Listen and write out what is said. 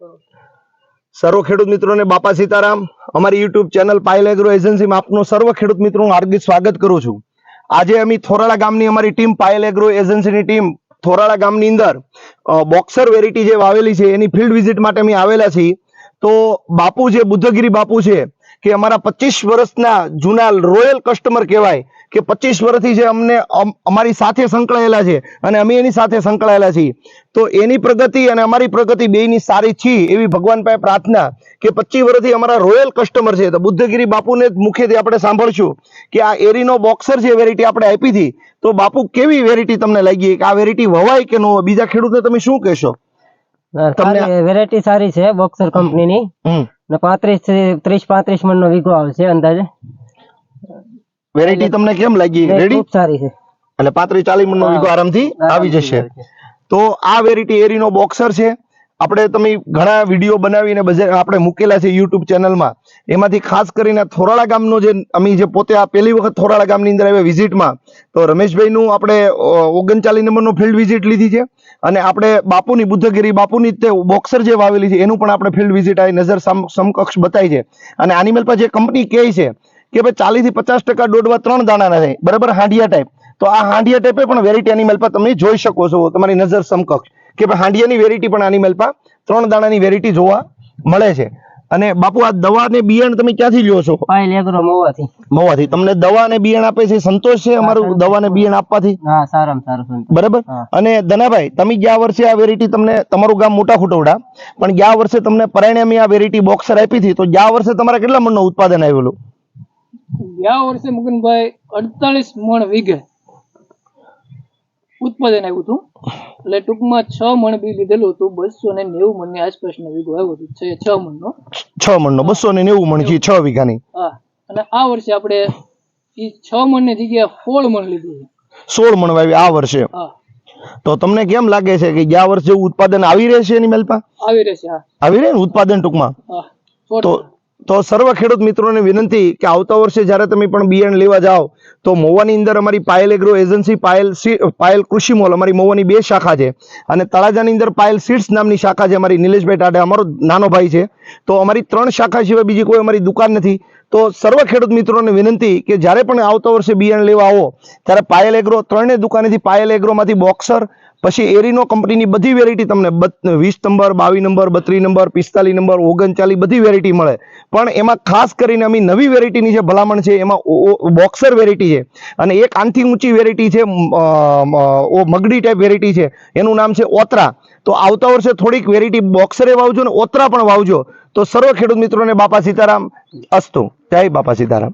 સર્વ ખેડૂત મિત્રોને બાપા સીતારામ. અમારી યુટ્યુબ ચેનલ પાયલ એગ્રો એજન્સીમાં આપનું સર્વ ખેડૂત મિત્રોનું હાર્દિક સ્વાગત કરું છું. આજે અમે થોરાળા ગામની અમારી ટીમ પાયલ એગ્રો એજન્સીની ટીમ થોરાળા ગામની અંદર બોક્સર વેરાયટી જે વાવેલી છે, એની ફિલ્ડ વિઝિટ માટે અમે આવેલા છીએ. તો બાપુ જે બુદ્ધગીરી બાપુ છે, કે અમારા પચીસ વર્ષના જૂના રોયલ કસ્ટમર કહેવાય કે પચીસ વર્ષથી જે અમને અમારી સાથે સંકળાયેલા છે અને અમે એની સાથે સંકળાયેલા છીએ. તો એની પ્રગતિ અને અમારી પ્રગતિ બેની સારી છી એવી ભગવાન પાસે પ્રાર્થના કે પચીસ વર્ષથી અમારા રોયલ કસ્ટમર છે. તો બુદ્ધગીરી બાપુને જ મુખ્યથી આપણે સાંભળશું કે આ એરીનો બોક્સર જે વેરાયટી આપણે આપી હતી તો બાપુ કેવી વેરાયટી તમને લાગી? કે આ વેરાયટી વવાય કે ન? બીજા ખેડૂતને તમે શું કહેશો? તમને- વેરાયટી સારી છે બોક્સર કંપનીની ને. પાંત્રીસ ત્રીસ પાંત્રીસ મણ નો વીઘો આવશે અંદાજે. વેરાયટી તમને કેમ લાગી? રેડી સારી છે. એટલે પાંત્રીસ ચાલીસ મણનો. વીઘો આરામથી આવી જશે. તો આ વેરાયટી એરીનો બોક્સર છે. આપણે તમે ઘણા વીડિયો બનાવીને બજાર આપણે મૂકેલા છે યુટ્યુબ ચેનલમાં એમાંથી ખાસ કરીને થોરાળા ગામનો જે અમે જે પોતે આ પહેલી વખત થોરાળા ગામની અંદર આવ્યા વિઝિટમાં તો રમેશભાઈનું આપણે ઓગણચાલીસ નંબરનું ફિલ્ડ વિઝિટ લીધી છે. અને આપણે બાપુની બુદ્ધગીરી બાપુની તે બોક્સર જે વાવેલી છે એનું પણ આપણે ફિલ્ડ વિઝિટ આવી નજર સમ- સમકક્ષ બતાવી છે. અને આની મેલ પર જે કંપની કહે છે કે ભાઈ ચાલીસથી પચાસ ટકા દોડવા ત્રણ દાણાના થાય બરાબર? હાંડિયા ટાઈપ તો આ હાંડિયા ટાઈપે પણ વેરાયટી એનિમલ પર તમે જોઈ શકો છો. તમારી નજર સમકક્ષ. કે ભાઈ હાંડિયાની વેરાયટી પણ એનિમલ પર ત્રણ દાણાની વેરાયટી જોવા મળે છે. અને બાપુ આ દવા ને બિયારણ તમે ક્યાંથી લ્યો છો? એગ્રો મવાથી. તમને દવા અને બિયારણ આપે છે? સંતોષ છે અમારું દવા ને બિયારણ આપવાથી? હા સારામાં સારું બરાબર. અને ધનાભાઈ તમે ગયા વર્ષે આ વેરાયટી તમને તમારું ગામ મોટા ખોટવડા પણ ગયા વર્ષે તમને પરિણામી આ વેરાયટી બોક્સર આપી હતી. તો ગયા વર્ષે તમારે કેટલા મણનું ઉત્પાદન આવેલું? ગયા વર્ષે મુકુંદભાઈ અડતાલીસ મણ વીઘે ઉત્પાદન આવ્યું હતું. એટલે ટૂંકમાં છ મણ બી લીધેલું હતું. બસો ને નેવું મણની આસપાસનો વીઘો આવ્યો હતો. છ છ મણનો. છ મણનો. બસો ને નેવું મણ છે છ વીઘાની. હા. અને આ વર્ષે આપણે એ છ મણની જગ્યાએ સોળ મણ લીધું સોળ મણ વાવી આ વર્ષે. હા. તો તમને કેમ લાગે છે કે ગયા વર્ષે ઉત્પાદન આવી રહેશે એની મેલપા? આવી રહેશે હા. આવી રહે ને ઉત્પાદન ટૂંકમાં? તો તો સર્વ ખેડૂત મિત્રોને વિનંતી કે આવતા વર્ષે જ્યારે તમે પણ બિયારણ લેવા જાઓ, તો મોવાની અંદર અમારી Payal agro agency, Payal Payal Krishi mall, અમારી મોવાની બે શાખા છે. અને તળાજાની અંદર પાયલ સીડ્સ નામની શાખા છે અમારી નિલેશભાઈ ટાટે અમારો નાનો ભાઈ છે. તો અમારી ત્રણ શાખા સિવાય બીજી કોઈ અમારી દુકાન નથી. તો સર્વ ખેડૂત મિત્રોને વિનંતી કે જ્યારે પણ આવતા વર્ષે બિયારણ લેવા આવો, ત્યારે પાયલ એગ્રો ત્રણેય દુકાનેથી પાયલ એગ્રોમાંથી બોક્સર, પછી એરિનો કંપનીની બધી વેરાયટી તમને વીસ નંબર, બાવીસ નંબર, બત્રીસ નંબર, પિસ્તાલીસ નંબર, ઓગણચાલીસ બધી વેરાયટી મળે. પણ એમાં ખાસ કરીને અમે નવી વેરાયટીની જે ભલામણ છે, એમાં બોક્સર વેરાયટી છે. અને એક આનથી ઊંચી વેરાયટી છે ઓ, મગડી ટાઈપ વેરાયટી છે. એનું નામ છે ઓતરા. તો આવતા વર્ષે થોડીક વેરાયટી બોક્સરે વાવજો ને ઓતરા પણ વાવજો. તો સર્વ ખેડૂત મિત્રોને બાપા સીતારામ અસ્તુ. જય બાપા સીતારામ.